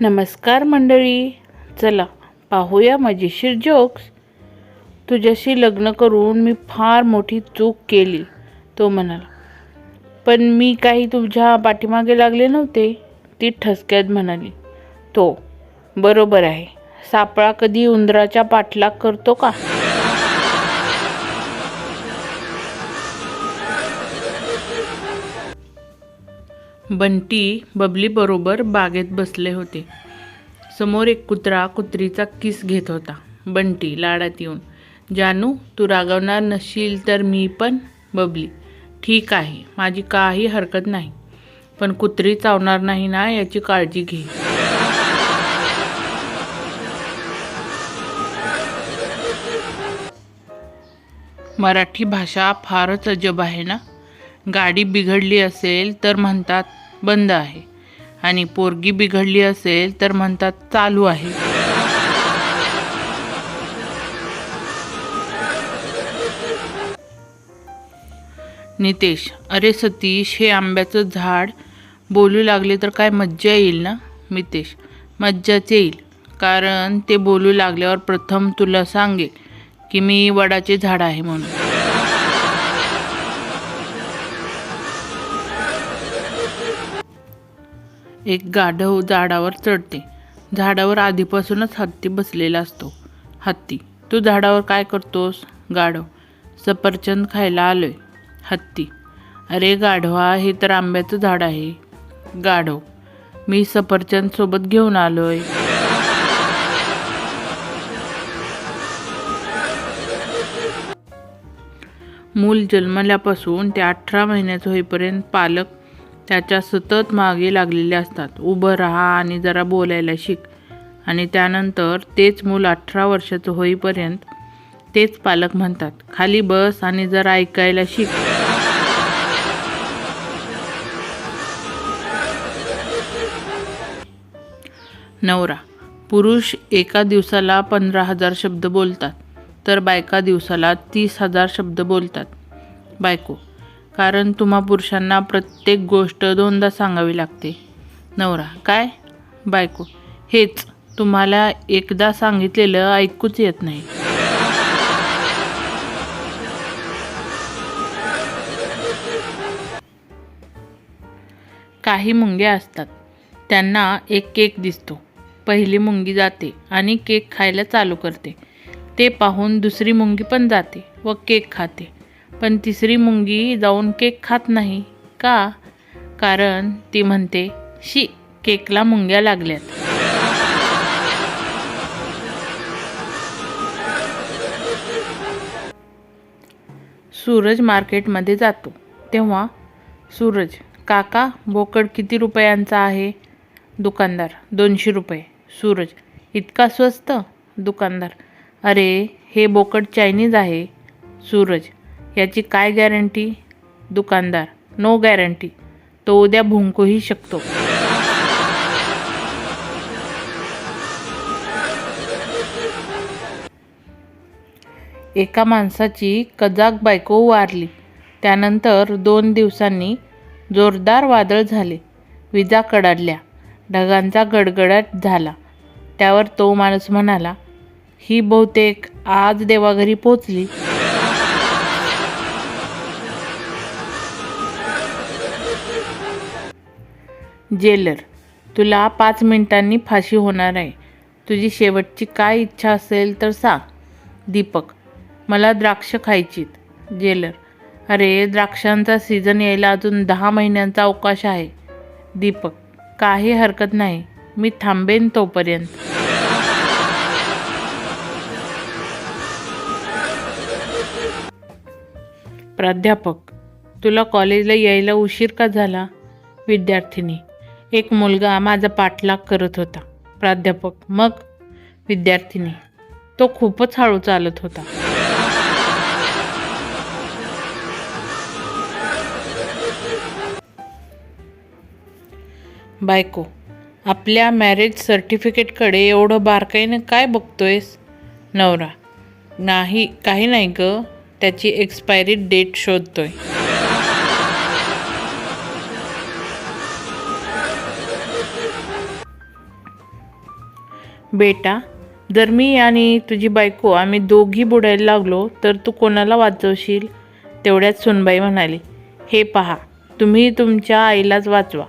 नमस्कार मंडळी. चला पाहूया मजेशीर जोक्स तुझ्याशी लग्न करून मी फार मोठी चूक केली तो म्हणाला. पण मी काही तुझ्या पाठीमागे लागले नव्हते ती ठसक्यात म्हणाली. तो बरोबर आहे. सापळा कधी उंदराच्या पाठलाग करतो का? बंटी बबलीबरोबर बागेत बसले होते. समोर एक कुत्रा कुत्रीचा किस घेत होता. बंटी लाडात येऊन जानू तू रागवणार नशील तर मी पण बबली. ठीक आहे माझी काही हरकत नाही पण कुत्री चावणार नाही ना याची काळजी घे. मराठी भाषा फारच अजब आहे ना? गाडी बिघडली असेल तर म्हणतात बंद आहे. आणि पोरगी बिघडली असेल तर म्हणतात चालू आहे. नितेश अरे सतीश हे आंब्याचं झाड बोलू लागले तर काय मज्जा येईल ना? मितेश मज्जाच येईल कारण ते बोलू लागल्यावर प्रथम तुला सांगेल की मी वडाचे झाड आहे म्हणून. एक गाढव झाडावर चढते. झाडावर आधीपासूनच हत्ती बसलेला असतो. हत्ती तू झाडावर काय करतोस? गाढव सफरचंद खायला आलोय. हत्ती अरे गाढवा हे तर आंब्याचं झाड आहे. गाढव मी सफरचंद सोबत घेऊन आलोय. मूल जन्मल्यापासून ते अठरा महिन्याचं होईपर्यंत पालक त्याच्या सतत मागे लागलेले असतात. उभं राहा आणि जरा बोलायला शिक. आणि त्यानंतर तेच मूल अठरा वर्षाचं होईपर्यंत तेच पालक म्हणतात खाली बस आणि जरा ऐकायला शिक. नवरा पुरुष एका दिवसाला पंधरा हजार शब्द बोलतात तर बायका दिवसाला तीस हजार शब्द बोलतात. बायको कारण तुम्हा पुरुषांना प्रत्येक गोष्ट दोनदा सांगावी लागते. नवरा काय? बायको हेच तुम्हाला एकदा सांगितलेलं ऐकूच येत नाही. काही मुंग्या असतात. त्यांना एक केक दिसतो. पहिली मुंगी जाते आणि केक खायला चालू करते. ते पाहून दुसरी मुंगी पण जाते व केक खाते. पण तिसरी मुंगी जाऊन केक खात नाही का? कारण ती म्हणते शी केकला मुंग्या लागल्यात. सूरज मार्केटमध्ये जातो. तेव्हा सूरज काका बोकड किती रुपयांचा आहे? दुकानदार दोनशे रुपये. सूरज इतका स्वस्त? दुकानदार. अरे हे बोकड चायनीज आहे. सूरज याची काय गॅरंटी? दुकानदार नो गॅरंटी. तो उद्या भुंकूही शकतो. एका माणसाची कजाक बायको वारली. त्यानंतर दोन दिवसांनी जोरदार वादळ झाले. विजा कडाडल्या. ढगांचा गडगडाट झाला. त्यावर तो माणूस म्हणाला ही बहुतेक आज देवाघरी पोचली. जेलर तुला पाच मिनिटांनी फाशी होणार आहे. तुझी शेवटची काय इच्छा असेल तर सांग. दीपक मला द्राक्ष खायचीत. जेलर अरे द्राक्षांचा सीझन यायला अजून दहा महिन्यांचा अवकाश आहे. दीपक काही हरकत नाही. मी थांबेन तोपर्यंत. प्राध्यापक तुला कॉलेजला यायला उशीर का झाला? विद्यार्थिनी एक मुलगा माझा पाठलाग करत होता. प्राध्यापक. मग? विद्यार्थिनी. तो खूपच हळू चालत होता. बायको आपल्या मॅरेज सर्टिफिकेटकडे एवढं बारकाईनं काय बघतोयस? नवरा. नाही काही नाही ग. त्याची एक्सपायरी डेट शोधतोय. बेटा जर मी आणि तुझी बायको आम्ही दोघी बुडायला लागलो तर तू कोणाला वाचवशील? तेवढ्यात सुनबाई म्हणाली हे पहा तुम्ही तुमच्या आईलाच वाचवा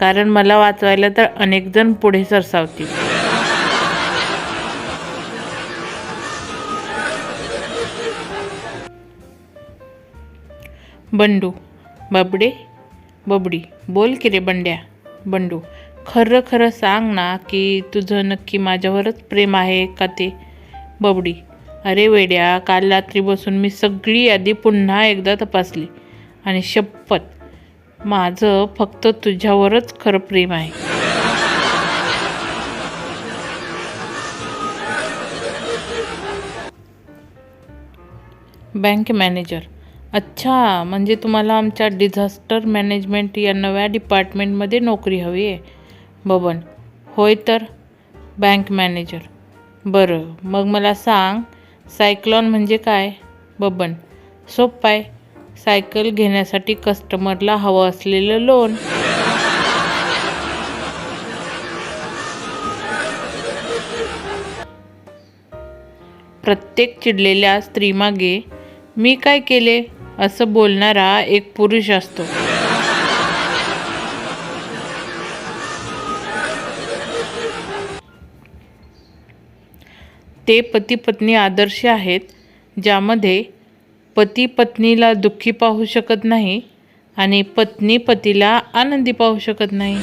कारण मला वाचवायला तर अनेक जण पुढे सरसावतील. बंडू बबडे बबडी बोल की रे बंड्या बंडू. खरं खरं सांग ना की तुझं नक्की माझ्यावरच प्रेम आहे का ते? बबडी. अरे वेड्या काल रात्री बसून मी सगळी यादी पुन्हा एकदा तपासली. आणि शपथ. माझं फक्त तुझ्यावरच खरं प्रेम आहे. Bank manager. अच्छा म्हणजे तुम्हाला आमच्या डिझास्टर मॅनेजमेंट या नव्या डिपार्टमेंटमध्ये नोकरी हवी आहे? बबन. होय तर बँक मॅनेजर बरं मग मला सांग सायक्लॉन म्हणजे काय? बबन. सोपं आहे. सायकल घेण्यासाठी कस्टमरला हवं असलेलं लोन प्रत्येक चिडलेल्या स्त्रीमागे मी काय केले? असं बोलणारा एक पुरुष असतो. ते पती पत्नी आदर्श आहेत ज्यामध्ये पती पत्नीला दुःखी पाहू शकत नाही आणि पत्नी पतीला आनंदी पाहू शकत नाही.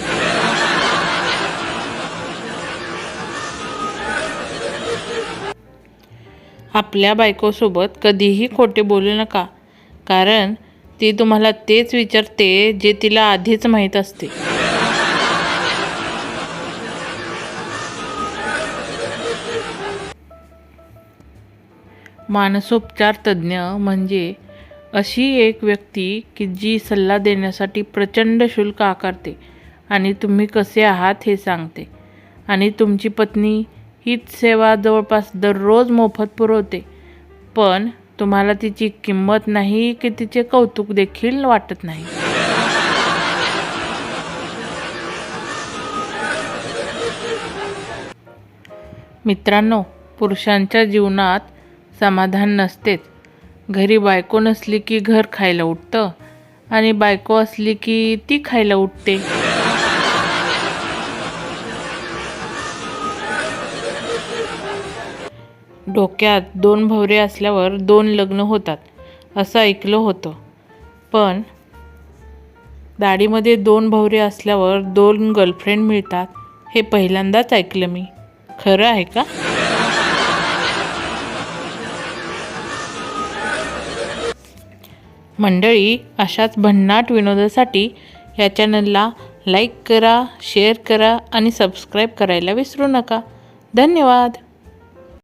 आपल्या बायकोसोबत कधीही खोटे बोलू नका कारण ती तुम्हाला तेच विचारते जे तिला आधीच माहीत असते. मानसोपचार तज्ज्ञ म्हणजे अशी एक व्यक्ती की जी सल्ला देण्यासाठी प्रचंड शुल्क आकारते आणि तुम्ही कसे आहात हे सांगते. आणि तुमची पत्नी हीच सेवा जवळपास दररोज मोफत पुरवते. पण तुम्हाला तिची किंमत नाही की तिचे कौतुक देखील वाटत नाही. मित्रांनो पुरुषांच्या जीवनात समाधान नसतेच. घरी बायको नसली की घर खायला उठतं? आणि बायको असली की ती खायला उठते? डोक्यात दोन भवरे असल्यावर दोन लग्न होतात असं ऐकलं होतं. पण दाढीमध्ये दोन भवरे असल्यावर दोन गर्लफ्रेंड मिळतात हे पहिल्यांदाच ऐकलं मी. खरं आहे का? मंडळी अशाच भन्नाट विनोदासाठी या चॅनलला लाईक करा शेअर करा आणि सबस्क्राईब करायला विसरू नका. धन्यवाद.